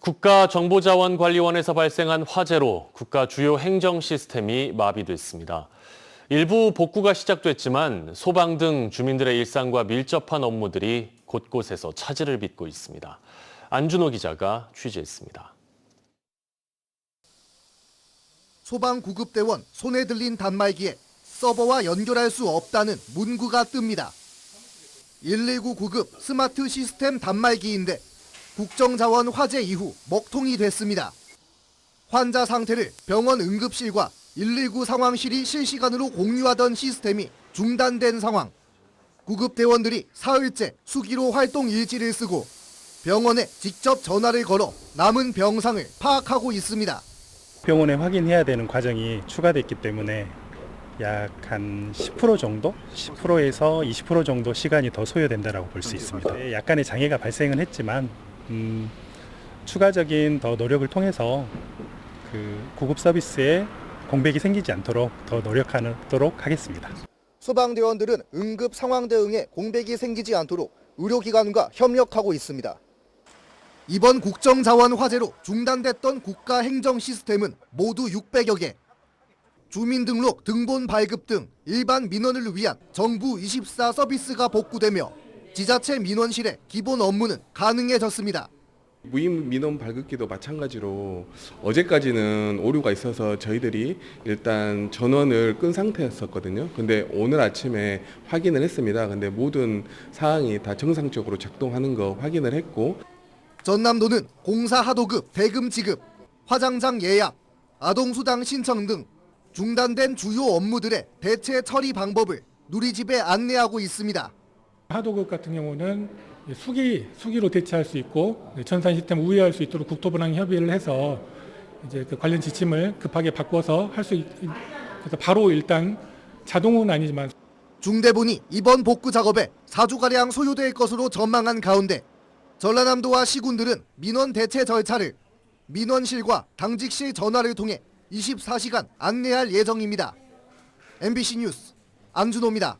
국가정보자원관리원에서 발생한 화재로 국가 주요 행정 시스템이 마비됐습니다. 일부 복구가 시작됐지만 소방 등 주민들의 일상과 밀접한 업무들이 곳곳에서 차질을 빚고 있습니다. 안준호 기자가 취재했습니다. 소방 구급대원 손에 들린 단말기에 서버와 연결할 수 없다는 문구가 뜹니다. 119 구급 스마트 시스템 단말기인데 국정자원 화재 이후 먹통이 됐습니다. 환자 상태를 병원 응급실과 119 상황실이 실시간으로 공유하던 시스템이 중단된 상황. 구급대원들이 사흘째 수기로 활동 일지를 쓰고 병원에 직접 전화를 걸어 남은 병상을 파악하고 있습니다. 병원에 확인해야 되는 과정이 추가됐기 때문에 약 한 10% 정도, 10%에서 20% 정도 시간이 더 소요된다라고 볼 수 있습니다. 네, 약간의 장애가 발생은 했지만 음, 추가적인 더 노력을 통해서 그 구급 서비스에 공백이 생기지 않도록 더 노력하도록 하겠습니다. 소방대원들은 응급 상황 대응에 공백이 생기지 않도록 의료기관과 협력하고 있습니다. 이번 국정자원 화재로 중단됐던 국가 행정 시스템은 모두 600여 개. 주민등록, 등본 발급 등 일반 민원을 위한 정부 24 서비스가 복구되며 지자체 민원실의 기본 업무는 가능해졌습니다. 무임 민원 발급기도 마찬가지로 어제까지는 오류가 있어서 저희들이 일단 전원을 끈 상태였었거든요. 근데 오늘 아침에 확인을 했습니다. 근데 모든 사항이 다 정상적으로 작동하는 거 확인을 했고 전남도는 공사 하도급 대금 지급, 화장장 예약, 아동 수당 신청 등 중단된 주요 업무들의 대체 처리 방법을 누리집에 안내하고 있습니다. 하도급 같은 경우는 수기 수기로 대체할 수 있고 전산 시스템 우회할 수 있도록 국토부랑 협의를 해서 이제 그 관련 지침을 급하게 바꿔서 할 수 있. 그래서 바로 일단 자동은 아니지만 중대본이 이번 복구 작업에 4주가량 소요될 것으로 전망한 가운데 전라남도와 시군들은 민원 대체 절차를 민원실과 당직실 전화를 통해 24시간 안내할 예정입니다. MBC 뉴스 안준호입니다.